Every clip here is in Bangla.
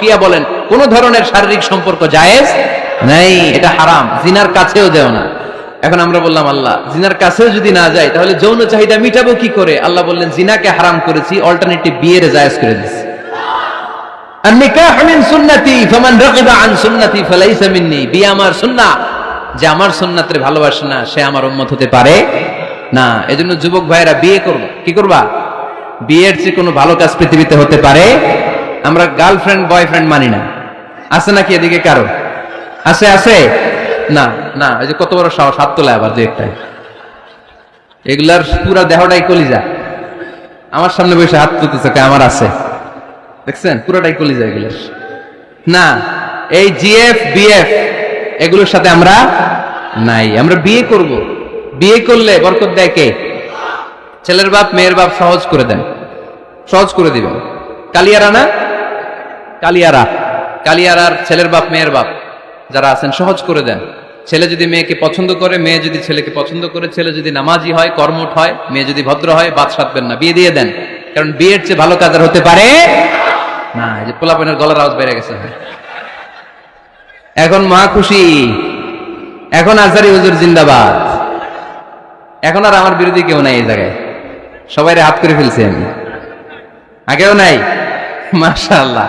পিয়া বলেন কোন ধরনের শারীরিক সম্পর্ক জায়েজ? নেই। এটা হারাম জিনার কাছেও দেও না। এখন আমরা বললাম আল্লাহ জিনার কাছেও যদি না যায় তাহলে যৌন চাহিদা মিটাবো কি করে? আল্লাহ বললেন জিনাকে হারাম করেছি অল্টারনেটিভ বিয়ের জায়েজ করে দিয়েছি যুবক ভাইয়েরা বিয়ে করব। কি করবা? বিয়ের চেয়ে কোনো ভালো কাজ পৃথিবীতে হতে পারে আমরা গার্লফ্রেন্ড বয়ফ্রেন্ড মানি না। আছে নাকি এদিকে কারও? আছে আছে? না না ওই যে কত বড় সাহস, হাত তোলা আবার দু একটাই। এগুলার পুরা দেহটাই কলিজা। আমার সামনে বসে হাত তুলতেছে আমার আছে। দেখছেন? পুরোটাই কলিজা এগুলোর। না, এই জিএফ বিএফ এগুলোর সাথে আমরা নাই। আমরা বিয়ে করব। বিয়ে করলে বরকত দেয় কে? ছেলের বাপ, মেয়ের বাপ সহজ করে দেন। সহজ করে দিবেন। কালিয়ারা না কালিয়ারা, কালিয়ারার ছেলের বাপ, মেয়ের বাপ, যারা আছেন, সহজ করে দেন। ছেলে যদি মেয়েকে পছন্দ করে, মেয়ে যদি ছেলেকে পছন্দ করে, ছেলে যদি নামাজি হয়, কর্মঠ হয়, মেয়ে যদি ভদ্র হয়, বাদ সাধবেন না, বিয়ে দিয়ে দেন। কারণ বিয়ের চেয়ে ভালো কাজ আর হতে পারে না, এই যে পোলাপনের গলার আওয়াজ বেড়ে গেছে। এখন মা খুশি, এখন আজারি হুজুর জিন্দাবাদ। এখন আর আমার বিরোধী কেউ নাই এই জায়গায়। সবাই হাত করে ফেলছি আমি। আগেও নাই। মাশাআল্লাহ।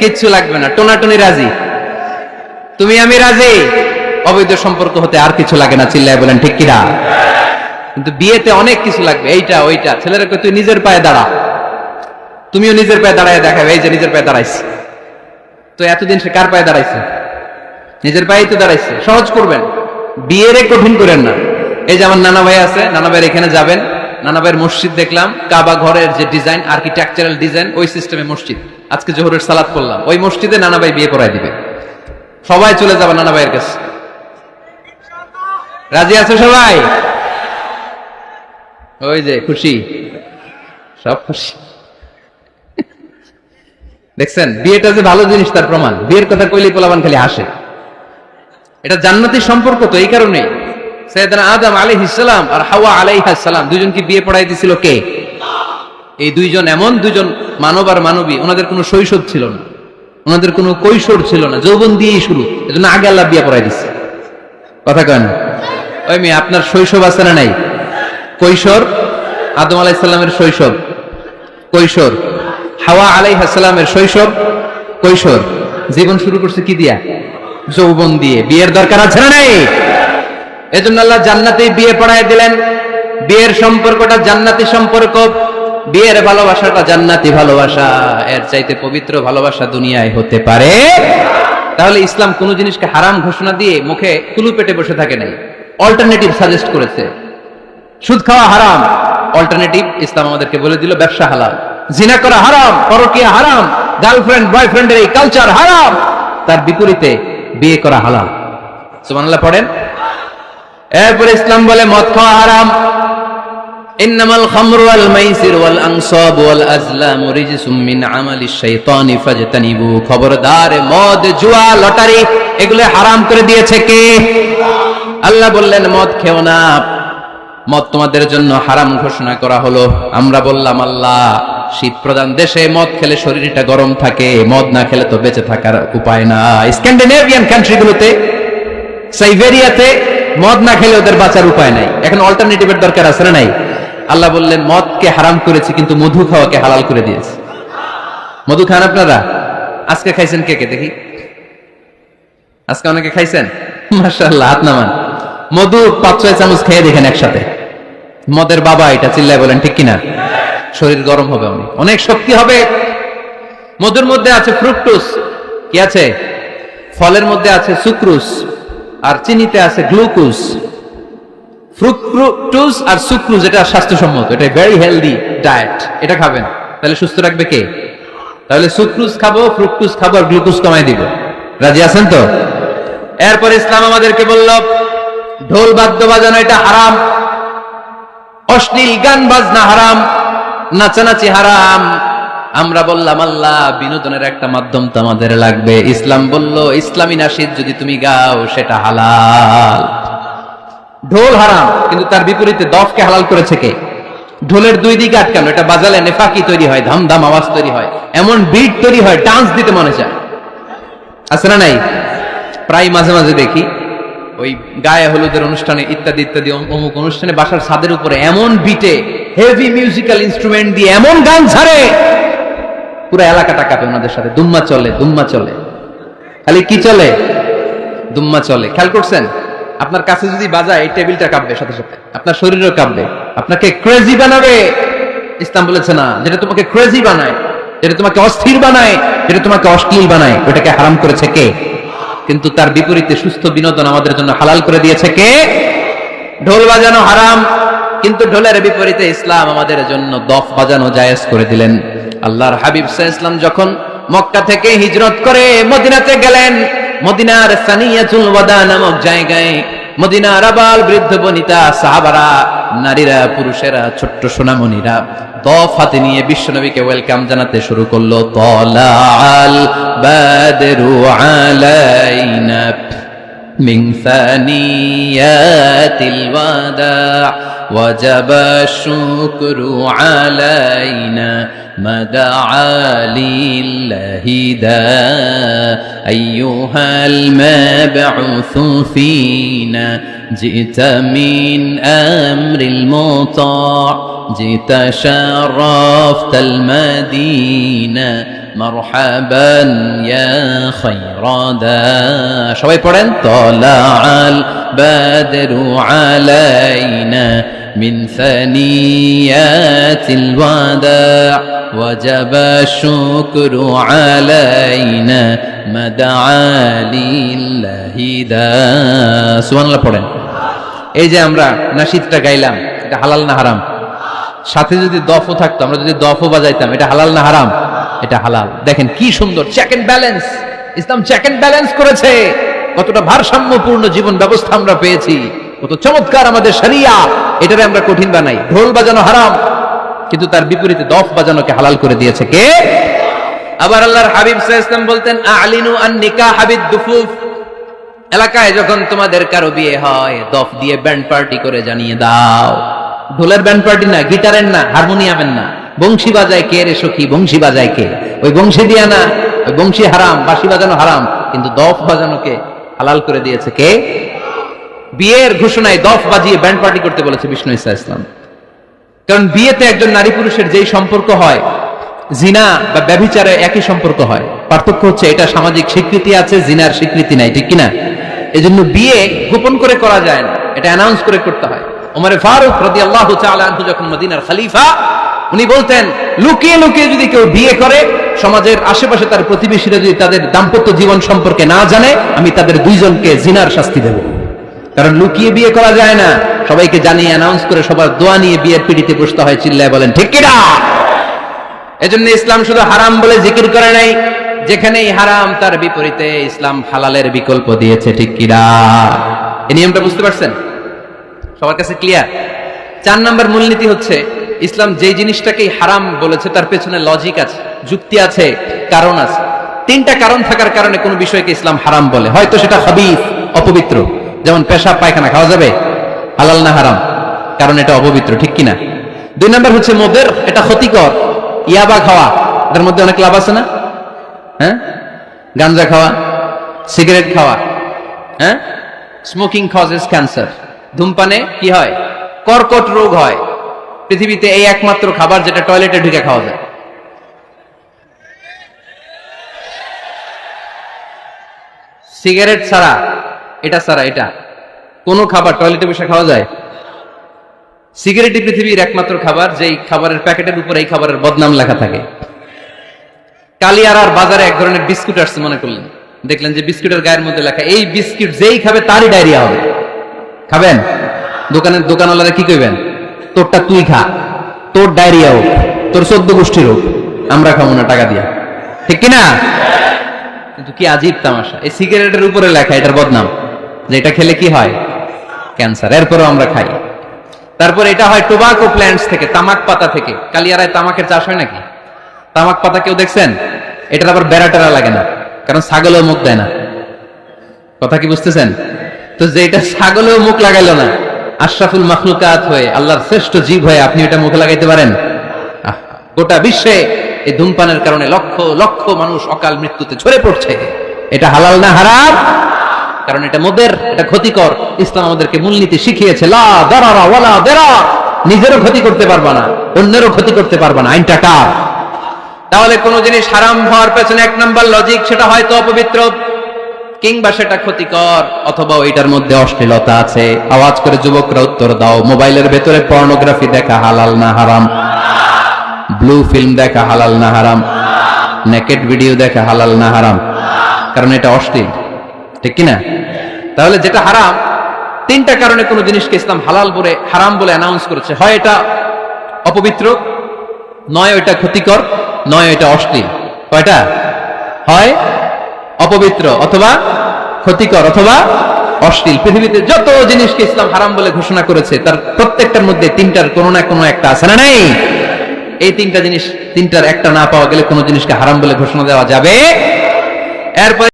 কিচ্ছু লাগবে না। টোনাটুনি রাজি? তুমি আমি রাজি? অবৈধ সম্পর্ক হতে আর কিছু লাগে না, চিল্লায় বলেন, ঠিক কিনা? কিন্তু বিয়েতে অনেক কিছু লাগবে, এইটা, ওইটা। ছেলেরা তুই নিজের পায়ে দাঁড়া। তুমিও নিজের পায়ে দাঁড়ায় দেখাবে এই যে নিজের পায়ে দাঁড়াইছে। তো এতদিন সে কার পায়ে দাঁড়াইছে? নিজের পায়েই তো দাঁড়াইছে। সহজ করবেন। বিয়েরে কঠিন করেন না। এই যে আমার নানা ভাই আছে, নানা ভাইয়ের এখানে যাবেন। নানা ভাইয়ের মসজিদ দেখলাম, কাবা ঘরের যে ডিজাইন আর্কিটেকচারাল ডিজাইন ওই সিস্টেমে মসজিদ। আজকে জোহরের সালাদ করলাম ওই মসজিদে নানা ভাই বিয়ে করাই দিবে। সবাই চলে যাবে নানা ভাইয়ের কাছে। রাজি আছো সবাই? ওই যে খুশি। সব খুশি। দেখছেন, বিয়েটা যে ভালো জিনিস তার প্রমাণ। বিয়ের কথা কইলেই পোলাবান খালি হাসে। এটা জান্নাতি সম্পর্ক তো, এই কারণে। সৈয়দনা আদম আলাইহিসসালাম আর হাওয়া আলাইহিসসালাম দুজনকে বিয়ে পড়াই দিছিল কে? এই দুইজন এমন দুজন মানব আর মানবী, ওনাদের কোনো শৈশব ছিল না। ওনাদের কোনো কৈশোর ছিল না, যৌবন দিয়েই শুরু। এজন্য আগে আল্লাহ বিয়ে পড়াই দিচ্ছে কথা কেন। ওই মেয়ে, আপনার শৈশব আছে না নাই? কৈশোর? আদম আলাইসাল্লামের শৈশব। কৈশোর। হাওয়া আলাইহাসাল্লামের শৈশব। কৈশোর। জীবন শুরু করছে কি দিয়া? যৌবন দিয়ে। বিয়ের দরকার আছে না নাই? এজন্য আল্লাহ জান্নাতেই বিয়ে পড়ায় দিলেন। বিয়ের সম্পর্কটা জান্নাতি সম্পর্ক। বিয়ের ভালোবাসাটা জান্নাতি ভালোবাসা। এর চাইতে পবিত্র ভালোবাসা দুনিয়ায় হতে পারে। তাহলে ইসলাম কোন জিনিসকে হারাম ঘোষণা দিয়ে মুখে কুলু পেটে বসে থাকে নাই। অল্টারনেটিভ সাজেস্ট করেছে। সুদ খাওয়া হারাম। অল্টারনেটিভ ইসলাম আমাদেরকে বলে দিল, ব্যবসা হালাল। জিনা করা হারাম, পরকিয়া হারাম গার্লফ্রেন্ড বয়ফ্রেন্ডের এই কালচার হারাম। তার বিপরীতে বিয়ে করা হালাল। সুবহানাল্লাহ পড়েন। এরপরে ইসলাম বলে, মদ খাওয়া হারাম। ইন্নামাল খামরু ওয়াল মাইসির ওয়াল আজলাম রিজসুম মিন আমালিশ শাইতানি খবরদার মদ, জুয়া, লটারি, এগুলো হারাম করে দিয়েছে কে? আল্লাহ বললেন, মদ খেও মদ তোমাদের জন্য হারাম ঘোষণা করা হলো। আমরা বললাম, আল্লাহ, শীত প্রধান দেশে মদ খেলে শরীরটা গরম থাকে, মদ না খেলে তো বেঁচে থাকার উপায় না স্ক্যান্ডিনেভিয়ান কান্ট্রিগুলোতে, সাইবেরিয়াতে মদ না খেলে ওদের বাঁচার উপায় নাই। এখন অল্টারনেটিভের দরকার আছে না নাই? আল্লাহ বললেন, মদকে হারাম করেছি, কিন্তু মধু খাওয়াকে হালাল করে দিয়েছে। মধু খান আপনারা? আজকে খাইছেন কে কে? দেখি। আজকে অনেকে খাইছেন? মাশাআল্লাহ, হাত নামান। মধু পাঁচ, ছয় চামচ খেয়ে দেখেন একসাথে। মদের বাবা এটা চিল্লায় বলেন, ঠিক কিনা? শরীর গরম হবে অনেক। অনেক শক্তি হবে। মধুর মধ্যে আছে ফ্রুকটুস। কি আছে? ফলের মধ্যে আছে সুক্রুস। আর চিনিতে আছে গ্লুকোজ। ফ্রুক্টুস আর সুক্রুজ এটা স্বাস্থ্যসম্মত, এটা ভেরি হেলদি ডায়েট এটা খাবেন। তাহলে সুস্থ রাখবে কে? তাহলে সুক্রুজ খাব ফ্রুক্টুজ খাব আর গ্লুকোজ কমাই দিব। রাজি আছেন তো? এরপর ইসলাম আমাদেরকে বলল, ঢোল বাদ্য বাজানো এটা হারাম। অশ্লীল গান বাজনা হারাম। নাচানাচি হারাম। আমরা বললাম, আল্লাহ, বিনোদনের একটা মাধ্যম তো আমাদের লাগবে। ইসলাম বলল, ইসলামী নাসিদ যদি তুমি গাও, সেটা হালাল। ঢোল হারাম, কিন্তু তার বিপরীতে দফকে হালাল করেছে কে? ঢোলের দুই দিকে আটকানো, এটা বাজালে নেফাকি তৈরি হয় ধাম ধাম আওয়াজ তৈরি হয়, এমন বিট তৈরি হয় ডান্স দিতে মনে চায়। আছে না নাই? প্রায় মাঝে মাঝে দেখি, ওই গায়ে হলুদের অনুষ্ঠানে ইত্যাদি ইত্যাদি, অম- অমুক অনুষ্ঠানে বাসার ছাদের উপরে এমন বিটে হেভি মিউজিক্যাল ইনস্ট্রুমেন্ট দিয়ে এমন গান ছাড়ে। পুরো এলাকাটা কাঁপে ওনাদের সাথে, দুম্মা চলে দুম্মা চলে। খালি কি চলে? দুম্মা চলে। খেয়াল করছেন? আপনার কাছে যদি বাজায়, এই টেবিলটা কাঁপবে সাথে সাথে। আপনার শরীরও কাঁপবে। আপনাকে ক্রেজি বানাবে। ইসলাম বলেছে না, যেটা তোমাকে ক্রেজি বানায়, যেটা তোমাকে অস্থির বানায়, যেটা তোমাকে অশ্লীল বানায় ওটাকে হারাম করেছে কে? কিন্তু তার বিপরীতে সুস্থ বিনোদন আমাদের জন্য হালাল করে দিয়েছে কে? ঢোল বাজানো হারাম, কিন্তু ঢোলের বিপরীতে ইসলাম আমাদের জন্য দফ বাজানো জায়েজ করে দিলেন। আল্লাহর হাবিব ইসলাম যখন মক্কা থেকে হিজরত করে মদিনাতে গেলেন মদিনার সানিয়াতুল ওয়াদা নামক জায়গায় মদিনার আবাল বৃদ্ধ বনিতা সাহাবারা, নারীরা, পুরুষেরা, ছোট্ট সোনামণিরা তফ হাতে নিয়ে বিশ্বনবীকে ওয়েলকাম জানাতে শুরু করল তলাল বাদেরু আলাইনা মিন সানিয়াতিল ওয়াদা। وجب الشكر علينا ما دعا لله دا أيها المبعوث فينا جئت من أمر المطاع جئت شرفت المدينة. مرحبا يا خير دا شوي طلع البدر علينا من ثنيات الوداع وجب الشكر علينا ما دعا لله دا সুবহান আল্লাহ পড়েন এই যে আমরা নাশিদটা গাইলাম এটা হালাল না হারাম সাথে যদি দফও থাকতো আমরা যদি দফও বাজাইতাম এটা হালাল না হারাম এটা হালাল দেখেন কি সুন্দর চেক এন্ড ব্যালেন্স ইসলাম চেক এন্ড ব্যালেন্স করেছে কতটা ভারসাম্যপূর্ণ জীবন ব্যবস্থা আমরা পেয়েছি কত চমৎকার আমাদের শরিয়া এটারে আমরা কঠিন বানাই। ঢোল বাজানো হারাম, কিন্তু তার বিপরীতে দফ বাজানোকে হালাল করে দিয়েছে কে? আবার আল্লাহর হাবিব ওয়াসাল্লাম বলতেন, আলিনু আন নিকাহ হাবিদ দুফুফ। এলাকায় যখন তোমাদের কারও বিয়ে হয়, দফ দিয়ে ব্যান্ড পার্টি করে জানিয়ে দাও। ঢোলের ব্যান্ড পার্টি না, গিটারের না, হারমোনিয়ামের না। বংশী বাজায় কে রে সখী, বংশী বাজায় কে? ওই বংশী দিয়া না, ওই বংশী হারাম, বাঁশি বাজানো হারাম, কিন্তু দফ বাজানোকে হালাল করে দিয়েছে কে? বিয়ের ঘোষণায় দফ বাজিয়ে ব্যান্ড পার্টি করতে বলেছে বিষ্ণু ইসা ইসলাম। কারণ বিয়েতে একজন নারী পুরুষের যেই সম্পর্ক হয়, জিনা বা ব্যভিচারে একই সম্পর্ক হয়। পার্থক্য হচ্ছে এটা সামাজিক স্বীকৃতি আছে, জিনার স্বীকৃতি নাই, ঠিক কিনা? এজন্য বিয়ে গোপন করে করা যায় না, এটা অ্যানাউন্স করে করতে হয়। ওমরে ফারুক রাদি আল্লাহ যখন মদিনার খালিফা, উনি বলতেন, লুকিয়ে লুকিয়ে যদি কেউ বিয়ে করে, সমাজের আশেপাশে তার প্রতিবেশীরা যদি তাদের দাম্পত্য জীবন সম্পর্কে না জানে, আমি তাদের দুইজনকে জিনার শাস্তি দেব। কারণ লুকিয়ে বিয়ে করা যায় না। সবাইকে জানিয়ে অ্যানাউন্স করে সবার দোয়া নিয়ে বিয়ের পিড়িতে বসতে হয়, চিল্লায় বলেন, ঠিক কিনা? এজন্য ইসলাম শুধু হারাম বলে জিকির করে নাই। যেখানেই হারাম, তার বিপরীতে ইসলাম হালালের বিকল্প দিয়েছে, ঠিক কিনা? এই নিয়মটা বুঝতে পারছেন? সবার কাছে ক্লিয়ার চার নম্বর মূলনীতি হচ্ছে, ইসলাম যে জিনিসটাকেই হারাম বলেছে, তার পেছনে লজিক আছে, যুক্তি আছে, কারণ আছে। তিনটা কারণ থাকার কারণে কোনো বিষয়কে ইসলাম হারাম বলে। হয়তো সেটা হাবিফ অপবিত্র। যেমন পেশাব, পায়খানা খাওয়া যাবে, হালাল না হারাম, কারণ এটা অপবিত্র, ঠিক কিনা? দুই নম্বর হচ্ছে মোদের, এটা ক্ষতিকর, ইয়াবা খাওয়া এটার মধ্যে অনেক লাভ আছে না? হ্যাঁ? গাঞ্জা খাওয়া, সিগারেট খাওয়া হ্যাঁ? স্মোকিং কজেস ক্যান্সার ধূমপানে কি হয়? কর্কট রোগ হয়। পৃথিবীতে এই একমাত্র খাবার যেটা টয়লেটে ঢুকে খাওয়া যায়। সিগারেট ছাড়া এটা ছাড়া এটা। কোনো খাবার টয়লেটে বসে খাওয়া যায়? সিগারেটই পৃথিবীর একমাত্র খাবার, যেই খাবারের প্যাকেটের উপরে এই খাবারের বদনাম লেখা থাকে। কালিয়ারার বাজারে এক ধরনের বিস্কুট আসছে, মনে করলেন। দেখলেন যে বিস্কুটের গায়ের মধ্যে লেখা, এই বিস্কুট যেই খাবে তারই ডায়রিয়া হবে। খাবেন? দোকানের দোকানওয়ালারা কি কইবেন? তোরটা তুই খা। তোর ডায়রিয়া হোক, তোর চোদ্দ গোষ্ঠীর হোক, আমরা খাব না টাকা দিয়া। ঠিক কিনা? কিন্তু কি আজীব তামাশা। এই সিগারেটের উপরে লেখা, এটার বদনাম। যে এটা খেলে কি হয়? ক্যান্সার এরপরও আমরা খাই। তারপর এটা হয় টোবাকো প্ল্যান্টস থেকে, তামাক পাতা থেকে। কালিয়ারায় তামাকের চাষ হয় নাকি? তামাক পাতা কেউ দেখছেন? এটার আবার বেড়া টেরা লাগে না, কারণ ছাগলেও মুখ দেয় না। কথা কি বুঝতেছেন? তো যে এটা ছাগলেও মুখ লাগাইলো না, আশরাফুল মাখলুকাত হয়ে, আল্লাহর শ্রেষ্ঠ জীব হয়ে আপনি এটা মুখে লাগাইতে পারেন। গোটা বিশ্বে এই ধূমপানের কারণে লক্ষ লক্ষ মানুষ অকাল মৃত্যুতে ঝরে পড়ছে। এটা হালাল না হারাম? কারণ এটা মোদের এটা ক্ষতিকর। ইসলাম আমাদেরকে মূলনীতি শিখিয়েছে, লা দারারা ওয়ালা দেরা। নিজেরও ক্ষতি করতে পারবা না, অন্যেরও ক্ষতি করতে পারবা না, আইনটা কার? তাহলে কোন জিনিস হারাম হওয়ার পেছনে এক নাম্বার লজিক সেটা হয়তো অপবিত্র, কিংবা সেটা ক্ষতিকর, অথবা ওইটার মধ্যে অশ্লীলতা আছে। আওয়াজ করে যুবকরা উত্তর দাও, মোবাইলের ভেতরে পর্নোগ্রাফি দেখা হালাল না হারাম? ব্লু ফিল্ম দেখা হালাল না হারাম? নেকেট ভিডিও দেখা হালাল না হারাম? কারণ এটা অশ্লীল, ঠিক কিনা? তাহলে যেটা হারাম, তিনটা কারণে কোনো জিনিসকে ইসলাম হালাল বলে, হারাম বলে অ্যানাউন্স করেছে। হয় এটা অপবিত্র, নয় ওইটা ক্ষতিকর, নয় ওইটা অশ্লীল। কয়টা? হয় অপবিত্র অথবা ক্ষতিকর অথবা অশ্লীল। পৃথিবীতে যত জিনিসকে ইসলাম হারাম বলে ঘোষণা করেছে, তার প্রত্যেকটার মধ্যে তিনটার কোনো না কোনো একটা আছে না নেই? এই তিনটা জিনিস, তিনটার একটা না পাওয়া গেলে কোনো জিনিসকে হারাম বলে ঘোষণা দেওয়া যাবে। এরপরে